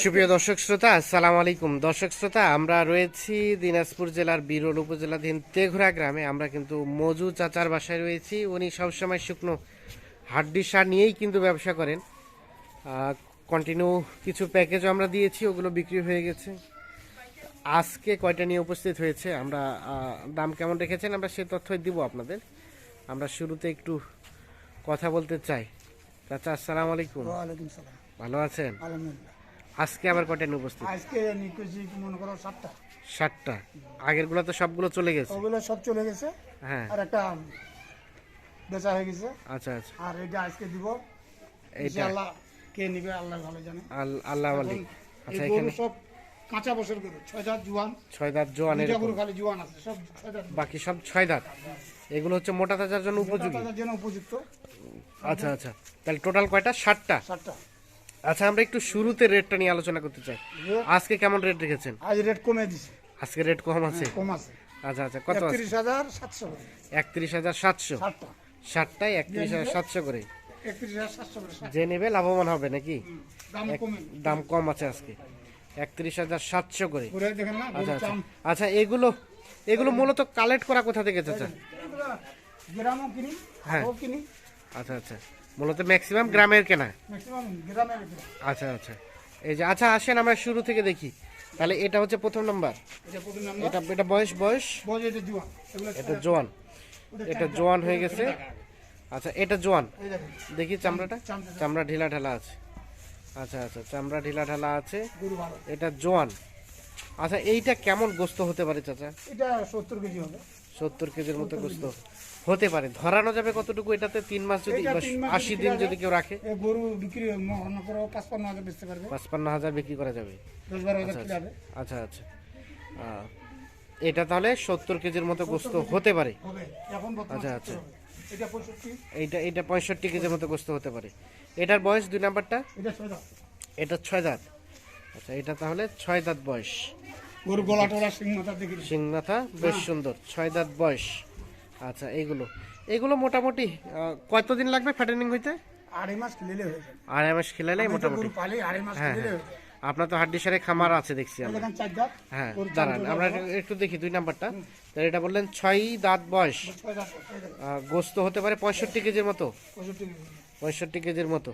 সুপ্রিয় দর্শক শ্রোতা, আসসালামু আলাইকুম। দর্শক শ্রোতা, আমরা রয়েছি দিনাজপুর জেলার বিরল উপজেলাধীন তেঘরা গ্রামে। আমরা কিন্তু মজু চাচার বাসায় রয়েছি। উনি সবসময় শুকনো হাড্ডি সার নিয়েই কিন্তু ব্যবসা করেন। কন্টিনিউ কিছু প্যাকেজও আমরা দিয়েছি, ওগুলো বিক্রি হয়ে গেছে। আজকে কয়টা নিয়ে উপস্থিত হয়েছে? আমরা দাম কেমন রেখেছেন? আমরা সে তথ্যই দিব আপনাদের। আমরা শুরুতে একটু কথা বলতে চাই। চাচা আসসালামু আলাইকুম। ওয়ালাইকুম সালাম। ভালো আছেন? আলহামদুলিল্লাহ। আজকে আবার কয়টা নিয়ে উপস্থিত? আজকে নিকুজি মনে করো সাতটা। ষাটটা আগেরগুলো তো সবগুলো চলে গেছে। ওগুলো সব চলে গেছে। হ্যাঁ। আর একটা বেচা হয়ে গেছে। আচ্ছা আচ্ছা। আর এটা আজকে দিব। এইটা। আল্লাহ কে নিবে আল্লাহ ভালো জানে। আল্লাহ মালিক। আচ্ছা এখানে সব কাঁচা বছর গরু ছয় দাঁত জোয়ান। ছয় দাঁত জোয়ানের গরু। খালি জুয়ান আছে সব বাকি সব ছয় দাঁত। এগুলো হচ্ছে মোটা তাজার জন্য উপযোগী? তাদের জন্য উপযুক্ত। আচ্ছা আচ্ছা। তাহলে টোটাল কয়টা? ষাটটা? সাতটা আচ্ছা আমরা একটু শুরুতে রেটটা নিয়ে আলোচনা করতে চাই। আজকে কেমন রেট রেখেছেন? আজ রেট কমে দিছে। আজকে রেট কম আছে? কম আছে। আচ্ছা আচ্ছা কত আছে? একত্রিশ হাজার সাতশো করে। একত্রিশ হাজার সাতশো। ষাটটায় একত্রিশ হাজার সাতশো করে। একত্রিশ হাজার সাতশো করে ষাট। যে নেবে লাভবান হবে নাকি? দাম কমে। দাম কম আছে আজকে। একত্রিশ হাজার সাতশো করে। ঘুরে দেখেন না আচ্ছা আচ্ছা। আচ্ছা এগুলো এগুলো মূলত কালেক্ট করা কোথা থেকে চাচা? গ্রামও কিনি হ্যাঁ। কিনি। আচ্ছা আচ্ছা। মূলত ম্যাক্সিমাম গ্রামের কেনা? ম্যাক্সিমাম গ্রামে বিক্রি। আচ্ছা আচ্ছা। এই যে আচ্ছা আসেন আমরা শুরু থেকে দেখি। তাহলে এটা হচ্ছে প্রথম নাম্বার এটা প্রথম নাম্বার এটা এটা বয়স বয়স? এটা জুয়ান। এটা জোয়ান। হয়ে গেছে। আচ্ছা এটা জোয়ান। এই দেখেন। দেখি চামড়াটা। চামড়া। ঢিলা ঢালা আছে। আচ্ছা আচ্ছা চামড়া ঢিলা ঢালা আছে। এটা জোয়ান। আচ্ছা এইটা কেমন গোস্ত হতে পারে চাচা? এটা সত্তর কেজি হবে। সত্তর কেজির মতো গোস্ত। হতে পারে। ধরানো যাবে কতটুকু? এটাতে তিন মাস যদি আশি দিন যদি কেউ রাখে। গরু বিক্রি পাঁচপান্ন হাজার বেচতে পারবে। পাঁচপান্ন হাজার বিক্রি করা যাবে। কিলো হবে। আচ্ছা। আচ্ছা এটা তাহলে সত্তর কেজির মতো গোস্ত হতে পারে। আচ্ছা, আচ্ছা। এইটা এটা পঁয়ষট্টি। কেজির মতো গোস্ত হতে পারে। এটার বয়স দুই নাম্বারটা? এটা ছয় দাঁত। আচ্ছা এটা তাহলে ছয় দাঁত বয়স। গরু গলা টলা সিং মাথা বেশ সুন্দর। ছয় দাঁত বয়স। আচ্ছা এইগুলো। এগুলো মোটামুটি কতদিন লাগবে ফ্যাটেনিং হইতে? আড়াই মাস হয়ে যাবে। আড়াই মাস খেলালে মোটামুটি। আড়াই মাস হ্যাঁ হ্যাঁ। আপনার তো হাড্ডি সারে খামার আছে দেখছি আমরা। হ্যাঁ দাঁড়ান আমরা একটু দেখি দুই নাম্বারটা। তাহলে এটা বললেন ছয় দাঁত বয়স। গোস্ত হতে পারে পঁয়ষট্টি কেজির মতো। পঁয়ষট্টি পঁয়ষট্টি কেজির মতো।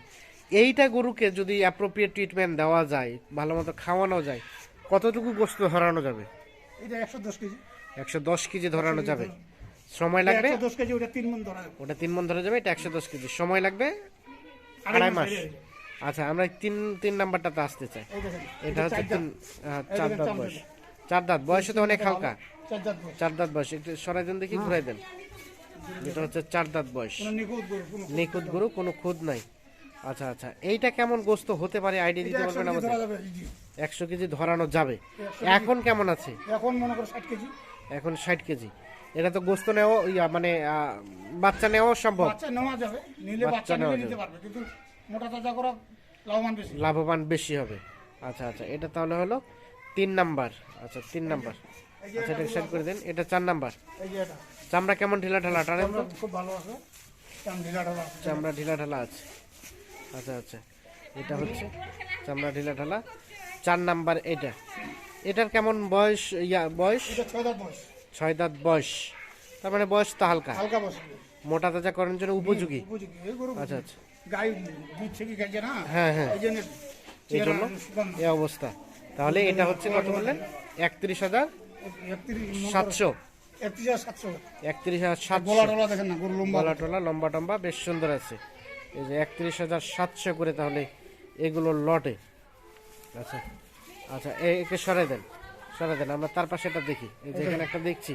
এইটা গরুকে যদি অ্যাপ্রোপ্রিয়েট ট্রিটমেন্ট দেওয়া যায় ভালো মতো খাওয়ানো যায় কতটুকু গোস্ত ধরানো যাবে? এটা একশো দশ কেজি। একশো দশ কেজি ধরানো যাবে। সময় লাগবে? একশো দশ কেজি ওটা তিন মন ধরা যাবে। ওটা তিন মন ধরা যাবে এটা একশো দশ কেজি। সময় লাগবে? আড়াই মাস। আচ্ছা আমরা তিন তিন নাম্বারটাতে আসতে চাই। এটা হচ্ছে তিন চার দাঁত বয়স। চার দাঁত বয়সে তো অনেক হালকা। চার দাঁত বয়স। চার দাঁত বয়স। একটু সরাই দেন দেখি ঘুরাই দেন। এটা হচ্ছে চার দাঁত বয়স। নিখুঁত গরু কোনো খুদ নাই। আচ্ছা আচ্ছা এইটা কেমন গোস্ত হতে পারে? আইডিয়া দিতে একশো পারবেন কেজি আমাদের। একশো কেজি ধরানো যাবে। এখন কেমন আছে? এখন মনে করো ষাট কেজি। এখন ষাট কেজি। এটা তো গোস্ত নেওয়া ইয়া মানে বাচ্চা নেওয়াও সম্ভব। বাচ্চা নেওয়া যাবে নিলে বাচ্চা নেওয়া নিলে নিতে পারবে কিন্তু মোটা তাজা করা লাভবান বেশি। লাভবান বেশি হবে। আচ্ছা আচ্ছা এটা তাহলে হলো তিন নাম্বার। আচ্ছা তিন নাম্বার। আচ্ছা এটা সেট করে দেন এটা চার নাম্বার। এই যে এটা। চামড়া কেমন ঢিলা ঢালা আমরা খুব ভালো আছে। চামড়া ঢিলা ঢালা আছে। আচ্ছা আচ্ছা এটা হচ্ছে চামড়া ঢিলা ঢালা। চার নাম্বার এটা। এটার কেমন বয়স ইয়া বয়স? এটা ছয় দাঁত বয়স। ছয় দাঁত বয়স। তার মানে বয়স তো হালকা। হালকা বয়স। মোটা তাজা করার জন্য উপযোগী। উপযোগী। আচ্ছা আচ্ছা। গাই না? হ্যাঁ হ্যাঁ। এই জন্য এই জন্য এই অবস্থা। তাহলে এটা হচ্ছে কত বললেন? একত্রিশ হাজার সাতশো। একত্রিশ হাজার সাতশো। গলা টলা লম্বা। টম্বা বেশ সুন্দর আছে। এই যে একত্রিশ হাজার সাতশো করে তাহলে এগুলো লটে। আচ্ছা আচ্ছা একে সরাই দেন। সরাই দেন আমরা তার পাশে এটা দেখি। এই যে এখানে একটা দেখছি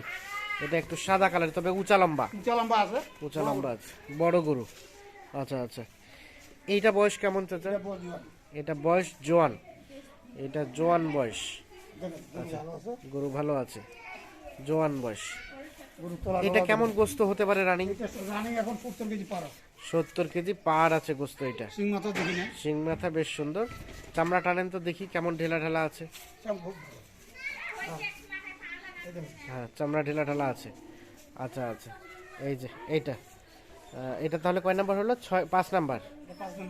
এটা একটু সাদা কালার তবে উঁচা লম্বা। উঁচা লম্বা আছে। উঁচা লম্বা আছে বড় গরু। আচ্ছা আচ্ছা। এইটা বয়স কেমন চাচা? এটা বয়স জোয়ান। এটা জোয়ান। বয়স। দেখেন গরু ভালো আছে। জোয়ান বয়স। এটা কেমন গোস্ত হতে পারে রানিং? এটা রানিং এখন সত্তর কেজি পার আছে। সত্তর কেজি পার আছে গোস্ত এটা। সিং মাথা দেখি না। শিং মাথা বেশ সুন্দর। চামড়া টানেন তো দেখি কেমন ঢেলা ঢালা আছে। হ্যাঁ। চামড়া ঢেলা ঢালা আছে। আচ্ছা আচ্ছা। এই যে, এইটা। এটা তাহলে কয় নাম্বার হলো? ছয়, পাঁচ নাম্বার।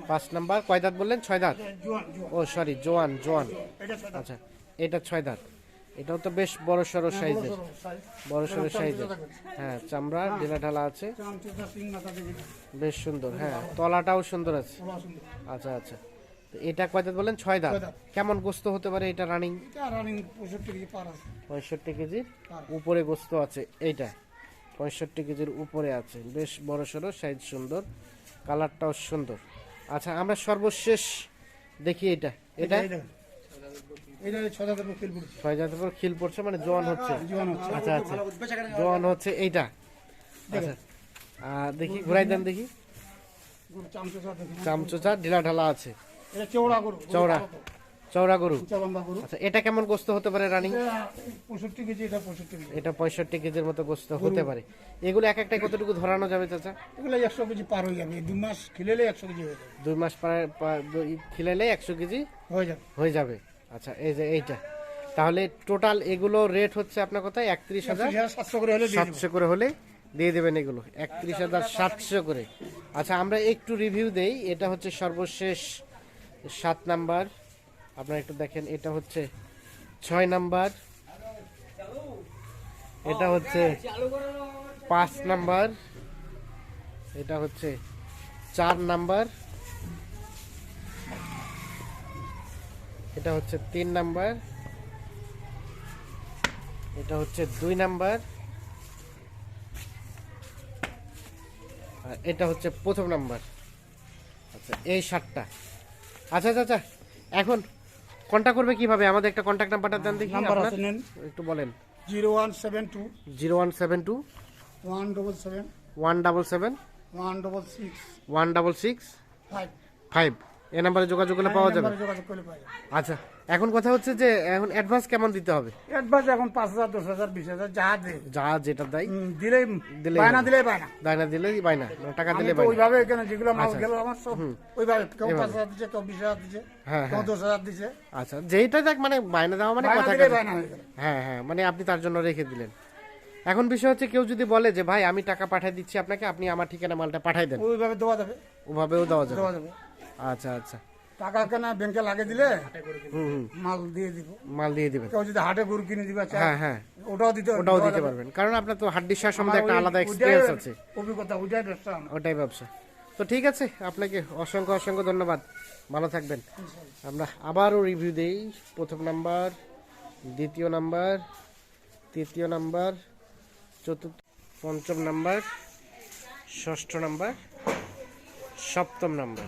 পাঁচ নাম্বার। কয় দাঁত বললেন? ছয় দাঁত? ও সরি জোয়ান জোয়ান। আচ্ছা এটা ছয় দাঁত। এটাও তো বেশ বড় সড়ো সাইজের। বড় সড়ো সাইজের। হ্যাঁ চামড়া ঢিলা ঢালা আছে। বেশ সুন্দর হ্যাঁ। তলাটাও সুন্দর আছে। আচ্ছা আচ্ছা। এটা কয় দাঁত বলেন? ছয় দাঁত। কেমন গোস্ত হতে পারে এটা রানিং পঁয়ষট্টি কেজির উপরে গোস্ত আছে এইটা। পঁয়ষট্টি কেজির উপরে আছে। বেশ বড় সড়ো সাইজ সুন্দর কালারটাও সুন্দর। আচ্ছা আমরা সর্বশেষ দেখি এটা। এটা? ছয় জাতের পর খিল পড়ছে। মানে জোয়ান হচ্ছে। আচ্ছা আচ্ছা। জোয়ান হচ্ছে এইটা। আচ্ছা আর দেখি ঘুরাই দেন দেখি। চামচোচা ঢিলা ঢালা আছে। এটা চৌড়া গরু আচ্ছা এটা কেমন গোস্ত হতে পারে রানিং? পঁয়ষট্টি কেজি এটা পঁয়ষট্টি কেজি। এটা পঁয়ষট্টি কেজির মতো গোস্ত হতে পারে। এগুলো এক একটা কতটুকু ধরানো যাবে চাচা? এগুলো একশো কেজি পার হয়ে যাবে। মাস খেলেলে একশো কেজি হয়ে যাবে। দুই মাস পরে খিলাইলে একশো কেজি হয়ে যাবে। হয়ে যাবে। আচ্ছা এই যে এইটা। তাহলে টোটাল এগুলো রেট হচ্ছে আপনার কোথায় একত্রিশ হাজার সাতশো করে হলে সাতশো করে হলে দিয়ে দেবেন এগুলো। একত্রিশ হাজার সাতশো করে। আচ্ছা আমরা একটু রিভিউ দেই। এটা হচ্ছে সর্বশেষ সাত নাম্বার। আপনারা একটু দেখেন, এটা হচ্ছে ছয় নাম্বার। এটা হচ্ছে পাঁচ নাম্বার। এটা হচ্ছে চার নাম্বার। এটা হচ্ছে তিন নাম্বার। এটা হচ্ছে দুই নাম্বার। আর এটা হচ্ছে প্রথম নাম্বার। আচ্ছা এই সাতটা। আচ্ছা, আচ্ছা আচ্ছা এখন কন্ট্যাক্ট করবে কীভাবে? আমাদের একটা কন্ট্যাক্ট নাম্বারটা দেন দেখি নাম্বার আছে নেন। একটু বলেন। 0172 0172 177 177 166 166 5 5 এ নাম্বারে যোগাযোগ করলে পাওয়া যাবে? যোগাযোগ করলে পাওয়া যাবে। আচ্ছা এখন কথা হচ্ছে যে এখন অ্যাডভান্স কেমন দিতে হবে? অ্যাডভান্স এখন পাঁচ হাজার দশ হাজার বিশ হাজার যা যা যেটা দেয় হুম, দিলেই দিলেই বায়না। দিলেই বায়না। দায়না দিলেই বাইনা মানে টাকা দিলে তো বাইনা ওইভাবে এখানে যেগুলো মাল আচ্ছা, গেল আমার সব ওইভাবে কেউ পাঁচ হাজার দিচ্ছে কেউ বিশ হাজার দিচ্ছে হ্যাঁ, কেউ হ্যাঁ। দশ হাজার দিচ্ছে আচ্ছা যেইটা দেখ মানে বাইনা দেওয়া মানে কথা বায়না হয়ে হ্যাঁ হ্যাঁ মানে আপনি তার জন্য রেখে দিলেন। এখন বিষয় হচ্ছে কেউ যদি বলে যে ভাই আমি টাকা পাঠিয়ে দিচ্ছি আপনাকে আপনি আমার ঠিকানা মালটা পাঠিয়ে দেন। ওইভাবে দেওয়া যাবে। ওভাবেও দেওয়া যাবে। আচ্ছা আচ্ছা। টাকা কেনা ব্যাংকে লাগে দিলে হুম হুম। মাল দিয়ে দিব। মাল দিয়ে দিবেন। কেউ যদি হাটে গরু কিনে দিবে হ্যাঁ হ্যাঁ। ওটাও দিতে ওটাও দিতে পারবেন। কারণ আপনার তো হাড্ডি সার সম্বন্ধে একটা আলাদা এক্সপিরিয়েন্স আছে। অভিজ্ঞতা ওইটাই ব্যবসা ওটাই ব্যবসা। তো ঠিক আছে আপনাকে অসংখ্য অসংখ্য ধন্যবাদ। ভালো থাকবেন। আমরা আবারও রিভিউ দেই। প্রথম নাম্বার দ্বিতীয় নাম্বার তৃতীয় নাম্বার চতুর্থ পঞ্চম নাম্বার ষষ্ঠ নাম্বার সপ্তম নাম্বার